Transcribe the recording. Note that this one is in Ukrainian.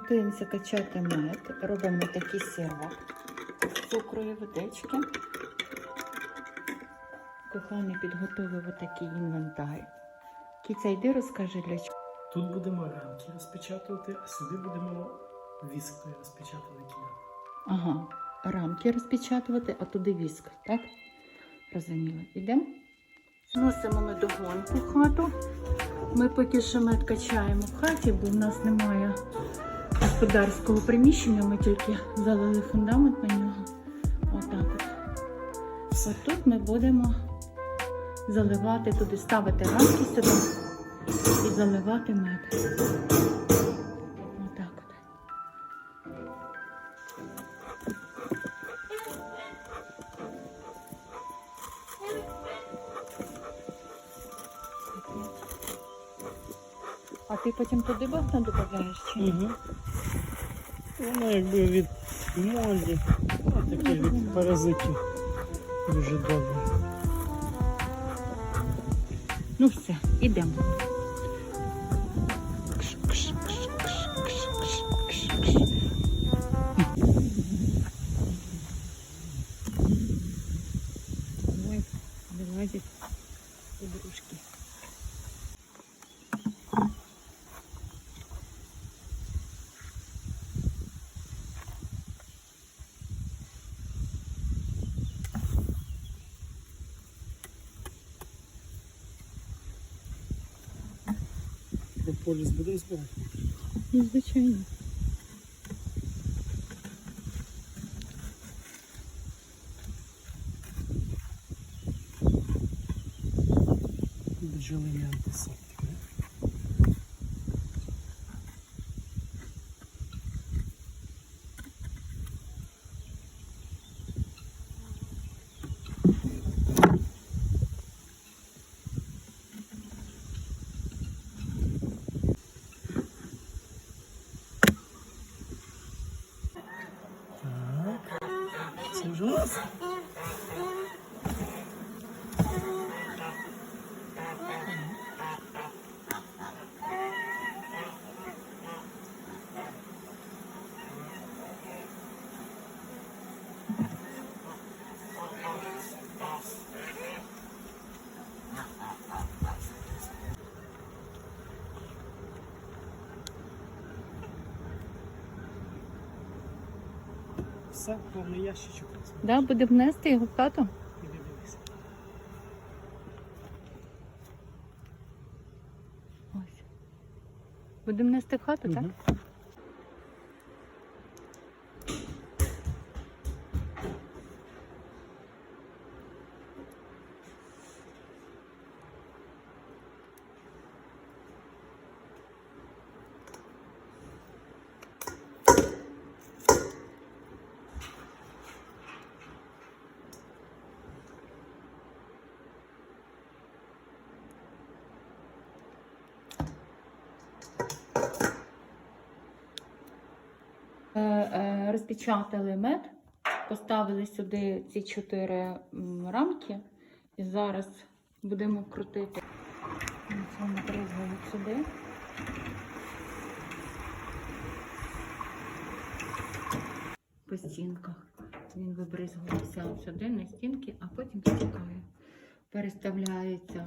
Готуємося качати мед. Робимо такий сироп з цукру і водички. Коханий підготовив отакий інвентар. Кіця, йди розкажи для чого. Тут будемо рамки розпечатувати, а сюди будемо віск той розпечатувати. Ага, рамки розпечатувати, а туди віск, так? Розуміло. Ідемо? Зносимо ми догонку в хату. Ми поки що мед качаємо в хаті, бо в нас немає господарського приміщення, ми тільки залили фундамент на нього. Отак от. От тут ми будемо заливати туди, ставити рамки сюди і заливати мед. Ти потім туди багато додаєш? Угу. Воно якби від молі, а таке від паразитів дуже добре. Ну все, ідемо. Ой, вилазять подружки. Бо поліс буде розбирати? Ну, звичайно. Бджолинятися. Це Все, повний ящичок. Да, будемо внести його в хату? Іди. Ось. Будемо нести в хату, так? Мгм. Розпечатали мед, поставили сюди ці чотири рамки і зараз будемо крутити. Бризгають сюди. По стінках. Він вибризгувався сюди на стінки, а потім стікає. Переставляється